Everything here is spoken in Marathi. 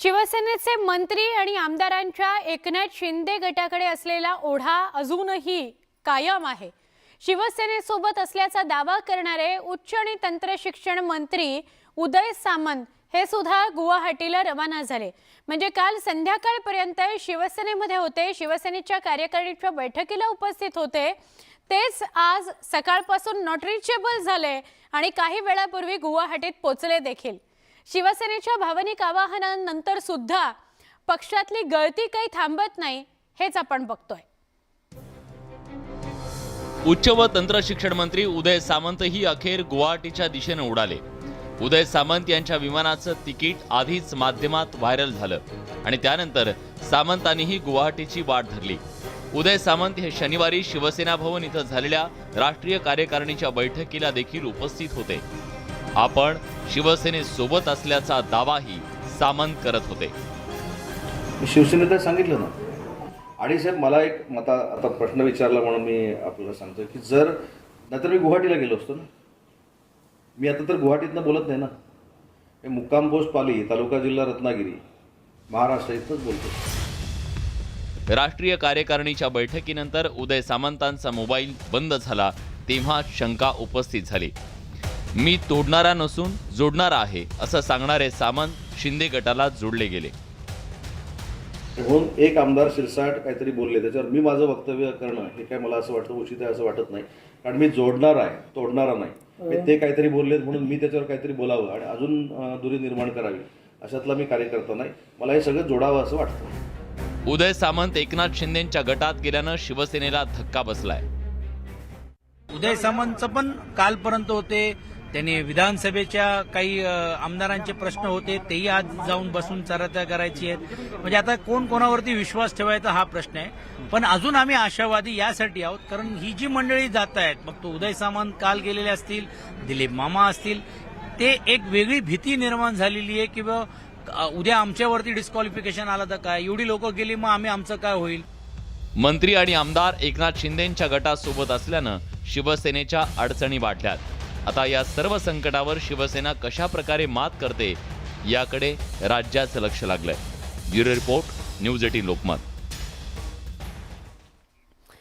शिवसेनेचे मंत्री आणि आमदारांच्या एकनाथ शिंदे गटाकडे असलेला ओढा अजूनही कायम आहे. शिवसेनेसोबत असल्याचा दावा करणारे उच्च आणि तंत्र शिक्षण मंत्री उदय सामंत हे सुद्धा गुवाहाटीला रवाना झाले. म्हणजे काल संध्याकाळपर्यंत शिवसेनेमध्ये होते शिवसेनेच्या कार्यकारिणीच्या बैठकीला उपस्थित होते. तेच आज सकाळपासून नॉट रिचेबल झाले आणि काही वेळापूर्वी गुवाहाटीत पोचले देखील. शिवसेनेच्या भावनिक आवाहनानंतर सुद्धा पक्षातली गळती काही थांबत नाही हेच आपण बघतोय. उच्च व तंत्र शिक्षण मंत्री उदय सामंतही अखेर गुवाहाटीच्या दिशेने उडाले. उदय सामंत यांच्या विमानाचं तिकीट आधीच माध्यमात व्हायरल झालं आणि त्यानंतर सामंतांनीही गुवाहाटीची वाट धरली. उदय सामंत हे शनिवारी शिवसेना भवन इथं झालेल्या राष्ट्रीय कार्यकारिणीच्या बैठकीला देखील उपस्थित होते. आपण शिवसेनेसोबत असल्याचा दावाही सामंत करत होते. मी शिवसेनेत सांगितलं ना. आणि साहेब मला एक आता आता प्रश्न विचारला म्हणून मी आपल्याला सांगतो की जर नाहीतर मी गुवाहाटीला गेलो असतो ना. मी आता तर गुवाहाटीतनं बोलत नाही ना. हे मुक्काम पोस्ट पाली तालुका जिल्हा रत्नागिरी महाराष्ट्र इथंच बोलतो. राष्ट्रीय कार्यकारिणीच्या बैठकीनंतर उदय सामंतांचा मोबाईल बंद झाला तेव्हा शंका उपस्थित झाली. मी तोडणारा नसून जोडणारा आहे असं सांगणारे सामंत शिंदे गटाला जोडले गेले. म्हणून एक आमदार शिरसाट काहीतरी बोलले त्याच्यावर मी माझं वक्तव्य करणं हे काय मला असं वाटतं उचित आहे असं वाटत नाही. कारण मी जोडणार आहे तोडणारा नाही. मी ते काहीतरी बोललेत म्हणून मी त्याच्यावर काहीतरी बोलावं आणि अजून दुरी निर्माण करावी अशातला मी कार्यकर्ता नाही. मला हे सगळं जोडावं असं वाटतं. उदय सामंत एकनाथ शिंदेंच्या गटात गेल्यानं शिवसेनेला धक्का बसलाय. उदय सामंतचं पण कालपर्यंत होते त्यांनी विधानसभेच्या काही आमदारांचे प्रश्न होते तेही आज जाऊन बसून चर्चा करायची आहेत. म्हणजे आता कोण कोणावरती विश्वास ठेवायचा हा प्रश्न आहे. पण अजून आम्ही आशावादी यासाठी आहोत कारण ही जी मंडळी जात आहेत मग तो उदय सामंत काल गेलेले असतील दिलीप मामा असतील ते एक वेगळी भीती निर्माण झालेली आहे की उद्या आमच्यावरती डिस्क्वालिफिकेशन आलं तर काय? एवढी लोक गेली मग आम्ही आमचं काय होईल? मंत्री आणि आमदार एकनाथ शिंदेंच्या गटासोबत असल्यानं शिवसेनेच्या अडचणी वाढल्यात. आता या सर्व संकटावर शिवसेना कशा प्रकारे मात करते याकडे राज्याचं लक्ष लागलंय. Bureau report news eighteen Lokmat.